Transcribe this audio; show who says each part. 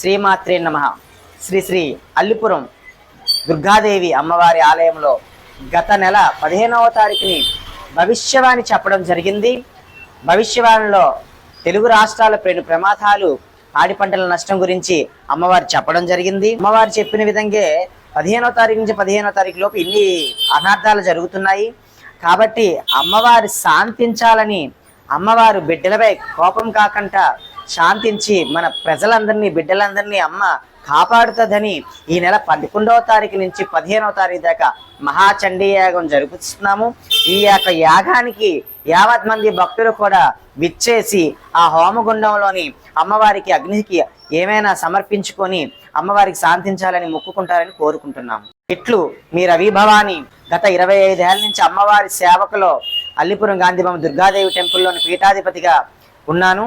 Speaker 1: శ్రీమాత్రే నమ. శ్రీ శ్రీ అల్లిపురం దుర్గాదేవి అమ్మవారి ఆలయంలో గత నెల పదిహేనవ తారీఖుని భవిష్యవాణి చెప్పడం జరిగింది. భవిష్యవాణిలో తెలుగు రాష్ట్రాల పెను ప్రమాదాలు పాడి పంటల నష్టం గురించి అమ్మవారు చెప్పడం జరిగింది. అమ్మవారు చెప్పిన విధంగా పదిహేనవ తారీఖు నుంచి పదిహేనవ తారీఖు లోపు ఇన్ని అనార్థాలు జరుగుతున్నాయి. కాబట్టి అమ్మవారు శాంతించాలని అమ్మవారు బిడ్డలపై కోపం కాకుండా శాంతించి మన ప్రజలందరినీ బిడ్డలందరినీ అమ్మ కాపాడుతుందని ఈ నెల పదకొండవ తారీఖు నుంచి పదిహేనవ తారీఖు దాకా మహాచండీ యాగం జరుపుతున్నాము. ఈ యొక్క యాగానికి యావత్ మంది భక్తులు కూడా విచ్చేసి ఆ హోమగుండంలోని అమ్మవారికి అగ్నికి ఏమైనా సమర్పించుకొని అమ్మవారికి శాంతించాలని మొక్కుకుంటారని కోరుకుంటున్నాము. ఇట్లు మీ రవిభవాని గత ఇరవై ఐదేళ్ళ నుంచి అమ్మవారి సేవకులో అల్లిపురం గాంధీభవన్ దుర్గాదేవి టెంపుల్లోని పీఠాధిపతిగా ఉన్నాను.